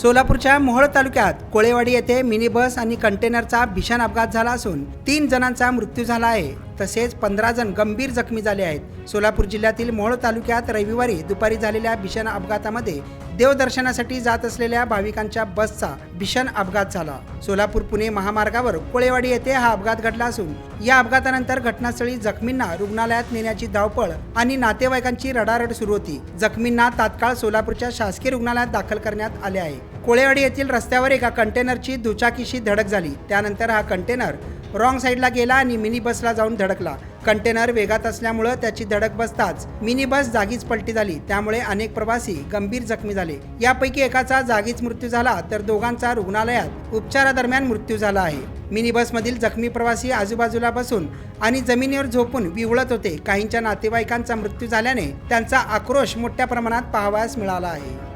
सोलापूरच्या मोहोळ तालुक्यात कोळेवाडी येथे मिनी बस आणि कंटेनरचा भीषण अपघात झाला असून तीन जणांचा मृत्यू झाला आहे. तसेच पंधरा जण गंभीर जखमी झाले आहेत. सोलापूर जिल्ह्यातील मोहोळ तालुक्यात रविवारी दुपारी झालेल्या भीषण अपघातामध्ये देवदर्शनासाठी जात असलेल्या भाविकांच्या बसचा भीषण अपघात झाला. सोलापूर पुणे महामार्गावर कोळेवाडी येथे हा अपघात घडला असून या अपघातानंतर घटनास्थळी जखमींना रुग्णालयात नेण्याची धावपळ आणि नातेवाईकांची रडारड सुरू होती. जखमींना तात्काळ सोलापूरच्या शासकीय रुग्णालयात दाखल करण्यात आले आहे. कोळेवाडी येथील रस्त्यावर एका कंटेनरची दुचाकीशी धडक झाली. त्यानंतर हा कंटेनर रॉंग साईडला गेला आणि मिनी बसला जाऊन धडकला. कंटेनर वेगात असल्यामुळं त्याची धडक बसताच मिनी बस जागीच पलटी झाली. त्यामुळे अनेक प्रवासी गंभीर जखमी झाले. यापैकी एकाचा जागीच मृत्यू झाला तर दोघांचा रुग्णालयात उपचारादरम्यान मृत्यू झाला आहे. मिनी बसमधील जखमी प्रवासी आजूबाजूला बसून आणि जमिनीवर झोपून विवळत होते. काहींच्या नातेवाईकांचा मृत्यू झाल्याने त्यांचा आक्रोश मोठ्या प्रमाणात पाहावयास मिळाला आहे.